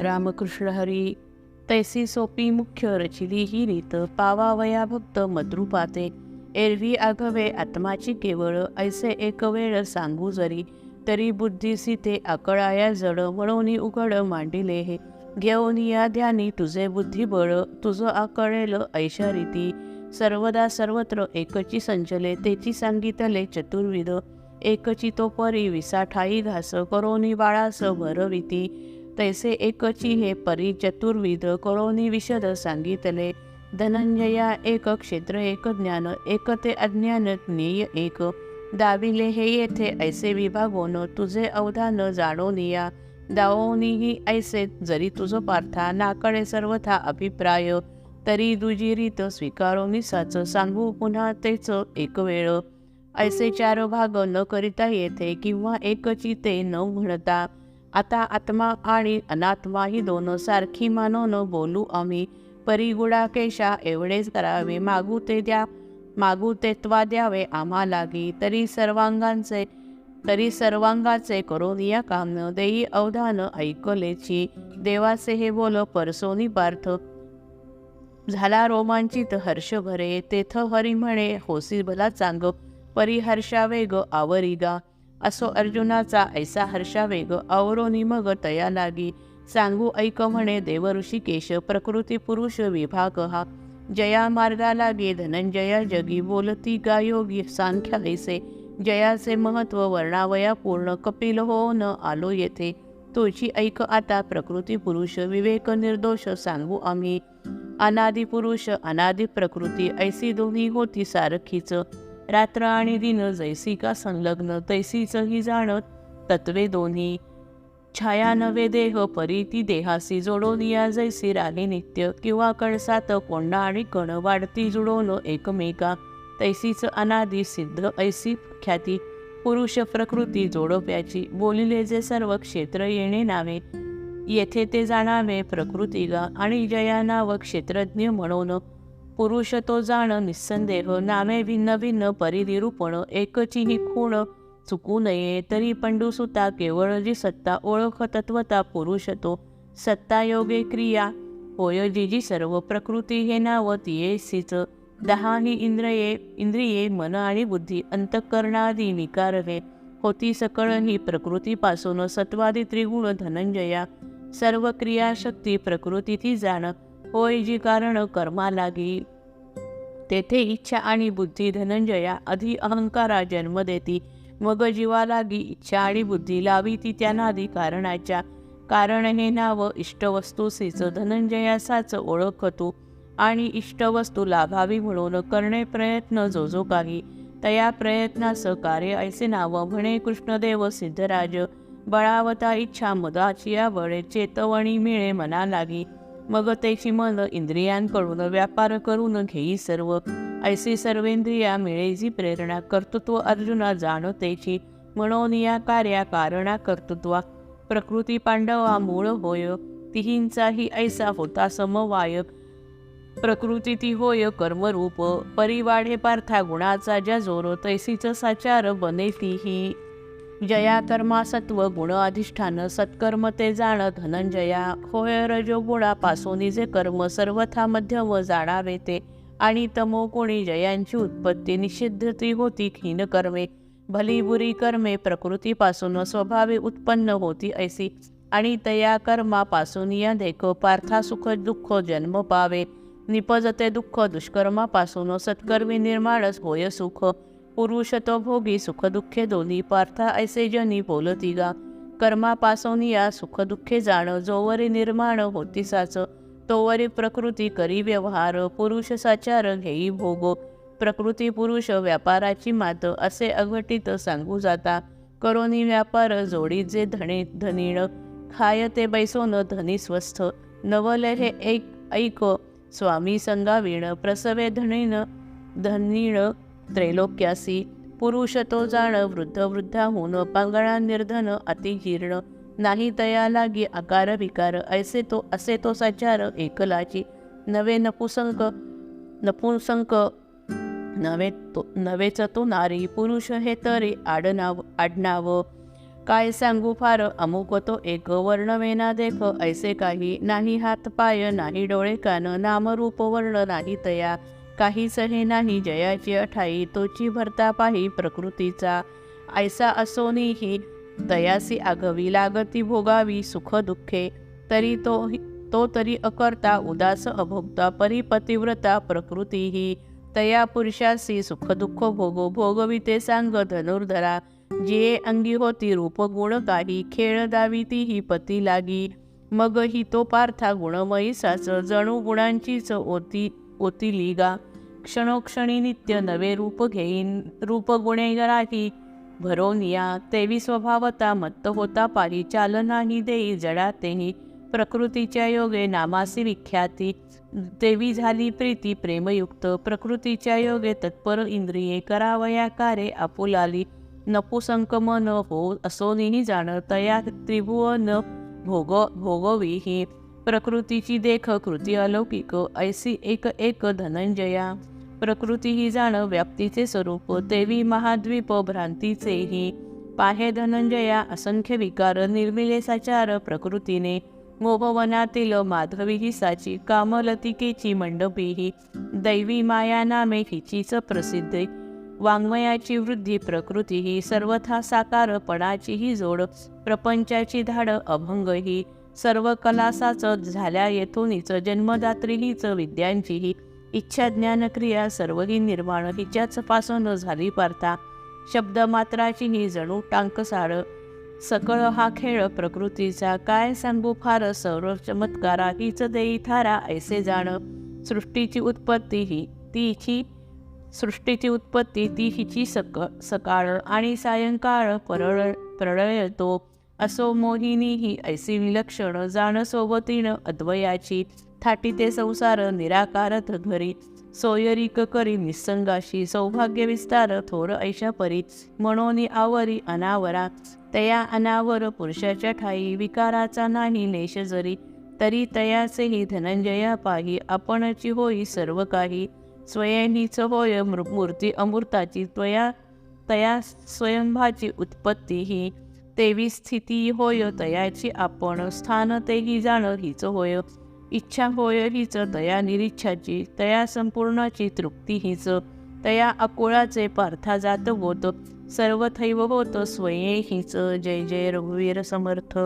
रामकृष्ण हरी. तैसी सोपी मुख्य रचिली ही रीत पावावया भक्त मद्रुपाते एरवी आघवे आत्माची केवळ ऐसे एक वेळ सांगू जरी तरी बुद्धीसी ते आकळाया जड म्हणून उघड मांडिले हे घेऊन या ध्यानी तुझे बुद्धिबळ तुझं आकळेल ऐशा रीती सर्वदा सर्वत्र एकची संचले तेची सांगितले चतुर्विध. एकची तो परी विसाठाई घास करोनी बाळास भरविती. तैसे एकची हे परी चतुर्विध करोनी विशद सांगितले. धनंजया एक क्षेत्र एक ज्ञान एक ते अज्ञान ज्ञेय एक. दाविले हे येथे ऐसे विभागोन तुझे अवधान जाणोनिया दावोनीही ऐसे जरी तुझं पार्था नाकडे सर्वथा अभिप्राय. तरी दुजी रीत स्वीकारो निसाच सांगू पुन्हा तेच एक वेळ. ऐसे चार भाग न करिता येथे किंवा एकची ते न म्हणता. आता आत्मा आणि अनात्मा ही दोन सारखी मानून बोलू आम्ही. परिगुडाकेशा एवढेच करावे मागू ते द्या मागू ते त्वा द्यावे आम्हालागी तरी सर्वांगांचे तरी सर्वांगाचे करून या काम देई अवधान ऐकलेची. देवाचे हे बोल परसोनी पार्थ. झाला रोमांचित हर्ष भरे तेथ हरी म्हणे होसी भला चांग परिहर्षा वेग आवरिगा असो अर्जुनाचा ऐसा हर्षा वेग मग तया लागी. सांगू ऐक म्हणे देव ऋषिकेश प्रकृती पुरुष विभाग हा. जया मार्गा लागे धनंजया जगी बोलती गायोगी सांख्या ऐसे. जयाचे महत्त्व वर्णावया पूर्ण कपिल हो न आलो येथे. तुझी ऐक आता प्रकृती पुरुष विवेक निर्दोष सांगू आम्ही. अनादि पुरुष अनादि प्रकृती ऐसी दोन्ही होती सारखीच. रात्र आणि दिन जैसी का संलग्न तैसीच ही जाणत तत्वे दोन्ही. छाया नवे देह परीती देहासी जोडून या जैसी राली नित्य. किंवा कळसात कोंडा आणि कण वाढती जुळवून एकमेका. तैसीच अनादि सिद्ध ऐसी ख्याती. पुरुष प्रकृती जोडप्याची. बोलिले जे सर्व क्षेत्र येणे नावे. येथे ते जाणावे प्रकृती गा आणि जया नाव क्षेत्रज्ञ म्हणून. पुरुष तो जाण निस्संदेह नामे भिन्न भिन्न परिनिरूपण एकची ही खूण चुकू नये तरी पंडुसुता केवळ जी सत्ता ओळख तत्वता पुरुष तो सत्ता योगे क्रिया होय जी जी सर्व प्रकृती हे नाव तियेसीच दहा ही इंद्रिये इंद्रिये मन आणि बुद्धी अंतःकरणादी विकार हे होती सकळ ही प्रकृतीपासून सत्वादी त्रिगुण धनंजया सर्व क्रियाशक्ती प्रकृतीची जाण होय जी कारण कर्मा लागी तेथे इच्छा आणि बुद्धी धनंजया अधि अहंकारा जन्म देती. मग जीवालागी इच्छा आणि बुद्धी लावी ती त्यानादी कारणाच्या. कारण हे नाव इष्टवस्तूसीच धनंजयासाच ओळखतो. आणि इष्टवस्तू लाभावी म्हणून करणे प्रयत्न जो जो काही तया प्रयत्नास कार्य ऐसे नाव म्हणे कृष्णदेव सिद्धराज. बळावता इच्छा मदाची या बळे चेतवणी मिळे मना लागी मग त्याची मन इंद्रियांकडून व्यापार करून घेई सर्व. ऐसी सर्वेंद्रिया मिळेजी प्रेरणा कर्तृत्व अर्जुना जाणतेची म्हणून या कार्या कारणा कर्तृत्वा. प्रकृती पांडवा मूळ होय तिहींचाही ऐसा होता समवाय. प्रकृती ती होय कर्मरूप परिवाढे पार्था गुणाचा ज्या जोर तैसीच साचार बने तीही. जया कर्मा सत्व गुण अधिष्ठान सत्कर्म ते जाण धनंजया. होय रजो गुणापासून जे कर्म सर्वथा मध्यम जाणावे ते. आणि तमो कोणी जयांची उत्पत्ती निषिद्ध ती होती खीन कर्मे. भली बुरी कर्मे प्रकृतीपासून स्वभावे उत्पन्न होती ऐसी. आणि तया कर्मापासून या देख पार्था सुख दुःख जन्म पावे. निपजते दुःख दुष्कर्मापासून सत्कर्मी निर्माणच होय सुख. पुरुष तो भोगी सुख दुःखे दोन्ही पार्था ऐसे जनी बोलती गा. कर्मापासून या सुख दुःखे जाण जोवरी निर्माण होती साच. तोवरी प्रकृती करी व्यवहार पुरुष साचार घेई भोग. प्रकृती पुरुष व्यापाराची मात असे अघटित सांगू जाता. करोनी व्यापार जोडी जे धणे धनीण. खाय ते बैसोन धनी स्वस्थ. नवले हे एक ऐक. स्वामी संगावीण प्रसवे धनीण धनीण. त्रैलोक्यासी पुरुष तो जाण वृद्ध वृद्धाहून पांगळा निर्धन अतिजीर्ण नाही तया लागी आकार विकार ऐसे तो असे तो साचार एकलाची नवे नपुसंक नपुसंक नवे तो नवेच तो नारी पुरुष हे तरी आडनाव आडनाव. काय सांगू फार अमुक तो एक वर्णवेना देख ऐसे काही नाही हात पाय नाही डोळे कान नामरूप वर्ण नाही तया. काहीच हे नाही जयाची अठाई तोची भरता पाही प्रकृतीचा ऐसा असोनीही तयासी आगवी लागती भोगावी सुख दुःखे तरी तो तो तरी अकर्ता उदास अभोगता परिपतिव्रता प्रकृतीही. तया पुरुषासी सुख दुःख भोगो भोगविते सांग धनुर्धरा. जिये अंगी होती रूप गुण काही खेळ दावी ती ही पती लागी. मग ही तो पार्था गुणमयी साच जणू गुणांचीच ओती. ओतिली गा क्षणोक्षणी नित्य नवे रूप घेईन रूप गुणे भरून भरोनिया तेवी स्वभावता मत्त होता पाही चालनाही देई जडा तेही प्रकृतीच्या योगे नामासी विख्याती देवी झाली प्रीती प्रेमयुक्त प्रकृतीच्या योगे तत्पर इंद्रिये करावया कारे आपुलाली नपुसंक मन हो असोनीही जाण तया त्रिभुवन भोग भोगवी ही प्रकृतीची देख कृती अलौकिक ऐसी एक एक धनंजया. प्रकृती ही जाण व्याप्तीचे स्वरूप देवी महाद्वीप भ्रांतीचेही. पाहे धनंजया असंख्य विकार निर्मिले साचार प्रकृतीने. मोहवनातील माधवी ही साची कामलतिकेची मंडपी ही दैवी माया नामे हिचीच प्रसिद्धी. वाङ्मयाची वृद्धी प्रकृती ही सर्वथा साकारपणाची ही जोड. प्रपंचाची धाड अभंग ही सर्व कलासाच झाल्या येथूनच जन्मदात्री हीच विद्यांची ही इच्छा ज्ञानक्रिया सर्व ही निर्माण हिच्याच पासून झाली पारता शब्दमात्राची ही जणू टांकसाळ सकळ हा खेळ प्रकृतीचा काय सांगू फार सर्व चमत्कारा हीच देई थारा ऐसे जाण. सृष्टीची उत्पत्ती ही तिची सृष्टीची उत्पत्ती ती हिची सक सकाळ आणि सायंकाळ परळ प्रळयतो. असो मोहिनी ही ऐसी विलक्षण जाण सोबतीन अद्वयाची थाटी ते संसार निराकारत घरी सोयरिक करी निसंगाशी सौभाग्य विस्तार थोर ऐशा परी मनोनी आवरी अनावरा तया अनावर पुरुषाच्या ठाई विकाराचा नाही लेश जरी तरी तयासेही धनंजया पाही आपणची होई सर्व काही स्वयंहीच होय मृ- मूर्ती अमृताची त्वया तया स्वयंभाची उत्पत्ती ही तेवी स्थिती होय तयाची आपण स्थान तेही जाण हीच होय. इच्छा होय हीच तया निरीच्छाची तया संपूर्णाची तृप्ती हीच. तया अकुळाचे पार्था जात होत सर्वथैव होत स्वये हीच. जय जय रघुवीर समर्थ.